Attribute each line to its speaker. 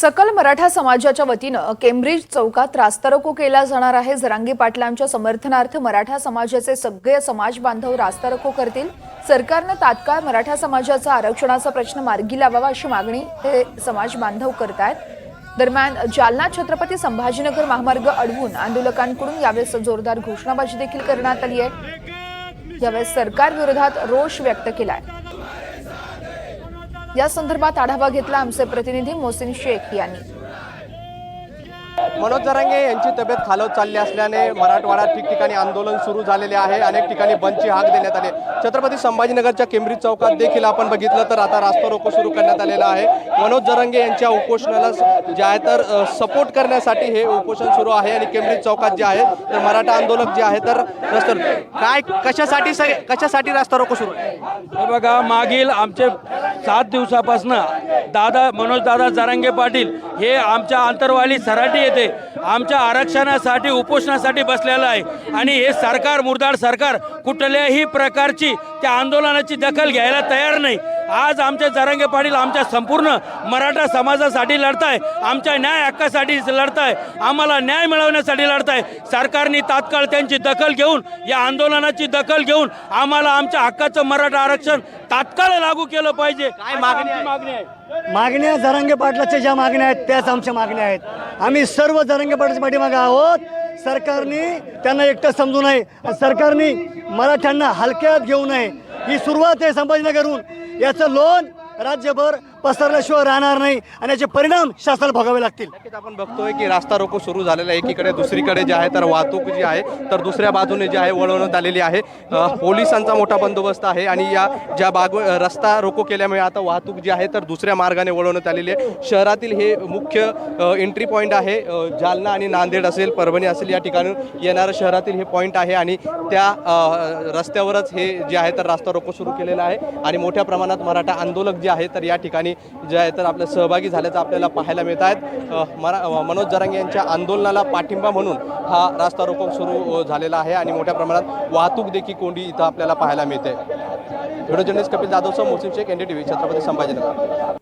Speaker 1: सकल मराठा समाजाच्या वतीनं केम्ब्रिज चौकात रास्तारोको केला जाणार आहे. जरांगी पाटलांच्या समर्थनार्थ मराठा समाजाचे सगळे समाज बांधव रास्तारोको करतील. सरकारनं तात्काळ मराठा समाजाचा आरक्षणाचा प्रश्न मार्गी लावावा अशी मागणी हे समाज बांधव करतायत. दरम्यान जालना छत्रपती संभाजीनगर महामार्ग अडवून आंदोलकांकडून यावेळेस जोरदार घोषणाबाजी देखील करण्यात आली आहे. यावेळेस सरकार विरोधात रोष व्यक्त केला आहे या संदर्भात आढावा घेतला आमचे प्रतिनिधी मोहसिन शेख यांनी.
Speaker 2: मनोज जरांगे यांची तब्येत खालवत चालली असल्याने मराठवाड्यात ठिकठिकाणी आंदोलन सुरू झालेले आहे. अनेक ठिकाणी बंदची हाक देण्यात आली. छत्रपती संभाजीनगरच्या केंब्रिज चौकात देखील आपण बघितलं तर आता रास्ता रोको सुरू करण्यात आलेला आहे. मनोज जरांगे यांच्या उपोषणाला जे आहे तर सपोर्ट करण्यासाठी हे उपोषण सुरू आहे आणि केंब्रिज चौकात जे आहे तर मराठा आंदोलक जे आहे तर रस्त्यावर काय? कशासाठी कशासाठी रास्ता रोको सुरू? आहे
Speaker 3: हे बघा मागील आमचे सात दिवसापासून दादा मनोज दादा जरांगे पाटील हे आमच्या आंतरवाली सराटी येथे आमच्या आरक्षणासाठी उपोषणासाठी बसलेलं आहे. आणि हे सरकार मुरदाड सरकार कुठल्याही प्रकारची त्या आंदोलनाची दखल घ्यायला तयार नाही. आज आमचे जरांगे पाटील आमच्या संपूर्ण मराठा समाजासाठी लढताय आमच्या न्याय हक्कासाठी लढताय आम्हाला न्याय मिळवण्यासाठी लढताय. सरकारने तात्काळ त्यांची दखल घेऊन या आंदोलनाची दखल घेऊन आम्हाला आमच्या हक्काचं मराठा आरक्षण तात्काळ लागू केलं पाहिजे.
Speaker 2: काय मागणी आहे?
Speaker 3: मागणी आहे.
Speaker 4: मागण्या जरांगे पाटलाच्या ज्या मागण्या आहेत त्याच आमच्या मागण्या आहेत. आम्ही सर्व जरांगे पाटलाच्या पाठीमागे आहोत. सरकारने त्यांना एकटं समजू नये. सरकारने मराठ्यांना हलक्यात घेऊ नये. ही सुरुवात आहे संभाजीनगरहून. याचं लोन राज्यभर पसरल्याशिवाय राहणार नाही आणि याचे परिणाम शासनाला भोगावे लागतील.
Speaker 2: नक्कीच आपण बघतोय की रास्ता रोको सुरू झालेला आहे. एकीकडे दुसरीकडे जे आहे तर वाहतूक जी आहे तर दुसऱ्या बाजूने जी आहे वळवण्यात आलेली आहे. अ, पोलिसांचा मोठा बंदोबस्त आहे आणि या ज्या बाग रस्ता रोको केल्यामुळे आता वाहतूक जी आहे तर दुसऱ्या मार्गाने वळवण्यात आलेली आहे. शहरातील हे मुख्य एंट्री पॉईंट आहे अ, जालना आणि नांदेड असेल परभणी असेल या ठिकाणी येणारं शहरातील हे पॉईंट आहे आणि त्या अ, रस्त्यावरच हे जे आहे तर रास्ता रोको सुरू केलेला आहे. आणि मोठ्या प्रमाणात मराठा आंदोलक जे आहे तर या ठिकाणी जे आहे तर आपल्या सहभागी झाल्याचं आपल्याला पाहायला मिळत आहेत. मरा मनोज जरांगे यांच्या आंदोलनाला पाठिंबा म्हणून हा रास्ता रोको सुरू झालेला आहे आणि मोठ्या प्रमाणात वाहतूक देखील कोंडी इथं आपल्याला पाहायला मिळते. Video journalist Kapil जाधवसह Mosim Shaikh N D T V Chhatrapati Sambhajinagar.